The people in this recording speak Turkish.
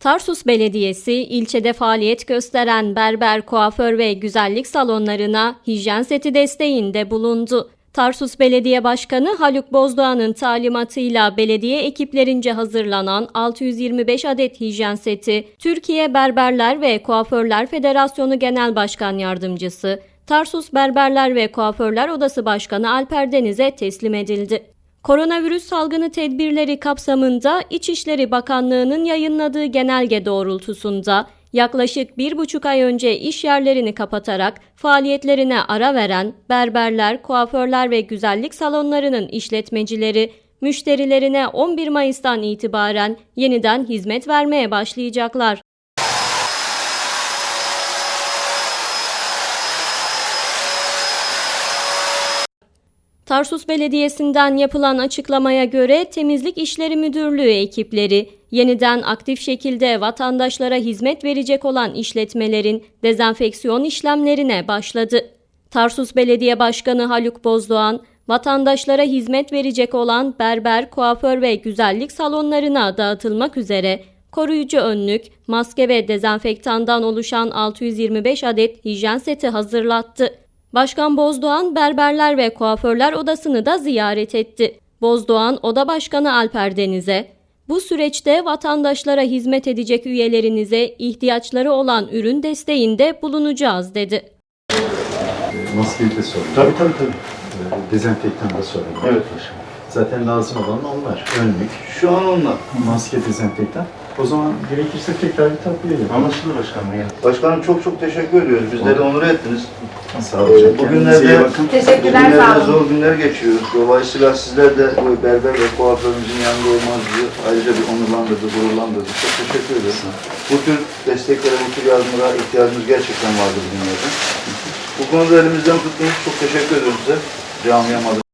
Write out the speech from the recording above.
Tarsus Belediyesi ilçede faaliyet gösteren berber, kuaför ve güzellik salonlarına hijyen seti desteğinde bulundu. Tarsus Belediye Başkanı Haluk Bozdoğan'ın talimatıyla belediye ekiplerince hazırlanan 625 adet hijyen seti, Türkiye Berberler ve Kuaförler Federasyonu Genel Başkan Yardımcısı, Tarsus Berberler ve Kuaförler Odası Başkanı Alper Deniz'e teslim edildi. Koronavirüs salgını tedbirleri kapsamında İçişleri Bakanlığı'nın yayınladığı genelge doğrultusunda yaklaşık bir buçuk ay önce iş yerlerini kapatarak faaliyetlerine ara veren berberler, kuaförler ve güzellik salonlarının işletmecileri, müşterilerine 11 Mayıs'tan itibaren yeniden hizmet vermeye başlayacaklar. Tarsus Belediyesi'nden yapılan açıklamaya göre Temizlik İşleri Müdürlüğü ekipleri yeniden aktif şekilde vatandaşlara hizmet verecek olan işletmelerin dezenfeksiyon işlemlerine başladı. Tarsus Belediye Başkanı Haluk Bozdoğan, vatandaşlara hizmet verecek olan berber, kuaför ve güzellik salonlarına dağıtılmak üzere koruyucu önlük, maske ve dezenfektandan oluşan 625 adet hijyen seti hazırlattı. Başkan Bozdoğan Berberler ve Kuaförler Odası'nı da ziyaret etti. Bozdoğan Oda Başkanı Alper Deniz'e, bu süreçte vatandaşlara hizmet edecek üyelerinize ihtiyaçları olan ürün desteğinde bulunacağız dedi. Maskeyi de sorun. Tabii tabii tabii. Ee, Dezenfektan da sorun. Evet. Zaten lazım olan onlar. Önlük, Şu an onunla. maske, dezenfektan. O zaman gerekirse tekrar bir takviye yapalım. Anlaşıldı başkanım ya. Başkanım çok çok teşekkür ediyoruz. Bizleri onur ettiniz. Sağ olun. Kendinize Bugünlerde. Teşekkürler, sağ bugünlerde olun. zor günler geçiyor. Dolayısıyla sizler de bu berber ve kuaförümüzün yanında olmanız bizi ayrıca bir onurlandırdı, gururlandırdı. Çok teşekkür ederim. Bu tür desteklere, bu tür yardımlara ihtiyacımız gerçekten vardı bugünlerde. Bu konuda elimizden tuttuğunuz çok teşekkür ederim size. Adına.